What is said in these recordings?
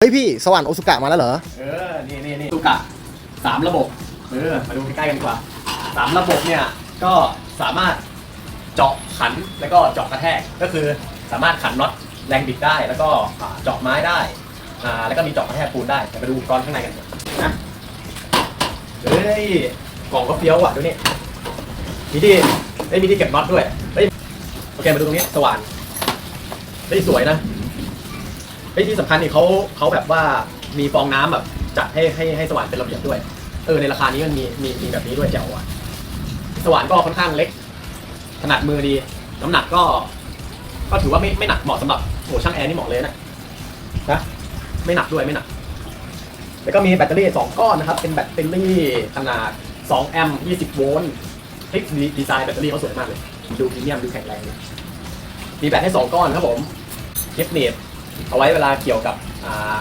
เฮ้ยพี่สวรรค์โอสุกะมาแล้วเหรอ เออ นี่นี่นี่สุกะสามระบบ เออ มาดูใกล้ๆกันดีกว่าสามระบบเนี่ย ก็สามารถเจาะขัน แล้วก็เจาะกระแทก ก็คือสามารถขันน็อตแรงบิดได้ แล้วก็อ่าเจาะไม้ได้ อ่า แล้วก็มีเจาะกระแทกปูนได้เดี๋ยวไปดูอุปกรณ์ข้างในกันนะเฮ้ย กล่องก็เฟี้ยวว่ะดูนี่ มีที่เอ้ยมีที่เก็บน็อตด้วยเฮ้ยโอเค มาดูตรงนี้ สว่านเฮ้ยสวยนะ เฮ้ยที่สำคัญนี่เขาเขาแบบว่ามีฟองน้ำแบบจัดให้ให้ให้สว่านเป็นระเบียบด้วย เออในราคานี้มันมีมีมีแบบนี้ด้วยแจ๋วอะสว่านก็ค่อนข้างเล็กขนาดมือดี น้ำหนักก็ ก็ถือว่าไม่ไม่หนักเหมาะสำหรับโหช่างแอร์นี่เหมาะเลยนะนะไม่หนักด้วยไม่หนัก แล้วก็มีแบตเตอรี่สองก้อนนะครับ เป็นแบตเตอรี่ขนาด2แอมป์20 โวลต์เฮ้ยดีดีไซน์แบตเตอรี่เขาสวยมากเลย ดูพรีเมียมดูแข็งแรงเลยมีแบตให้ 2 ก้อนครับผมเทปเนต เอาไว้เวลาเกี่ยวกับอ่า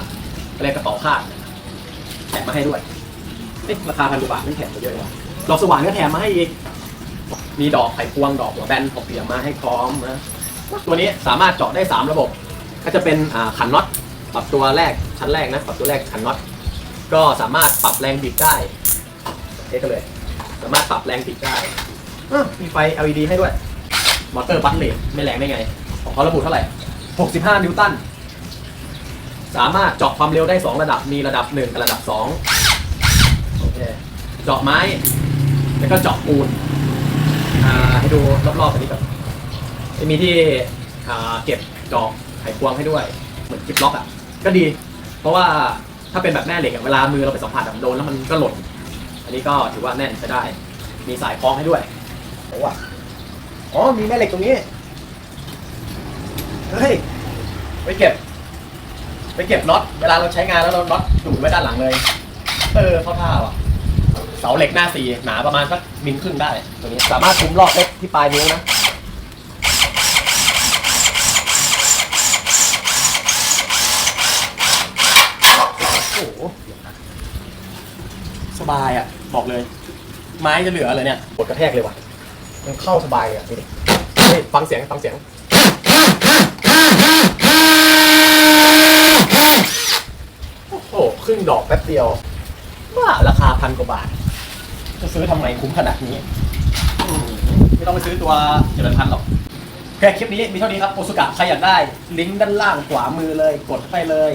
อะไรกระเป๋าคาดแถมมาให้ด้วยเอ๊ะราคาพันกว่าบาทไม่แถมมาเยอะเลยดอกสว่านก็แถมมาให้อีก มีดอกไขควงดอกหัวแบนปกเปียมาให้พร้อมนะตัวนี้สามารถเจาะได้ 3 ระบบ ก็จะเป็นขันน็อตปรับตัวแรกชั้นแรกนะปรับตัวแรกขันน็อตก็สามารถปรับแรงบิดได้เอ๊ะกันเลย สามารถปรับแรงบิดได้มีไฟ LED ให้ด้วยมอเตอร์บัตเลทไม่แรงได้ไง ของเขาระบุเท่าไหร่ 65 นิวตัน สามารถเจาะความเร็วได้ 2 ระดับมีระดับ 1 กับระดับ2โอเคเจาะไม้ แล้วก็เจาะปูนอ่าให้ดูรอบๆอันนี้ก่อนจะมีที่อ่าเก็บจอกไขควงให้ด้วย เหมือนจิปล็อกอะก็ดี เพราะว่าถ้าเป็นแบบแม่เหล็กอะเวลามือเราไปสัมผัสอะมันโดนแล้วมันก็หล่น อันนี้ก็ถือว่าแน่นใช้ได้ มีสายคล้องให้ด้วยโอ้ว่ะอ๋อมีแม่เหล็กตรงนี้ เฮ้ยไปเก็บ ไปเก็บน็อตเวลาเราใช้งานแล้วเราน็อตดูดไว้ด้านหลังเลย เออเข้าท่าว่ะ เสาเหล็กหน้าสีหนาประมาณสักมิลครึ่งได้ ตัวนี้สามารถทุ้มรอบเล็กที่ปลายนิ้วนะโอ้โหสบายอะ บอกเลย ไม้จะเหลือเลยเนี่ยกดกระแทกเลยว่ะ มันเข้าสบายเลยอะดูดิเฮ้ยฟังเสียงฟังเสียง โอ้โห ครึ่งดอกแป๊บเดียวว่าราคาพันกว่าบาท จะซื้อทำไมคุ้มขนาดนี้อืมไม่ต้องไปซื้อตัวเจริญพันหรอกแค่คลิปนี้มีเท่านี้ครับโอสุกะใครอยากได้ ลิงก์ด้านล่างขวามือเลย กดเข้าไปเลย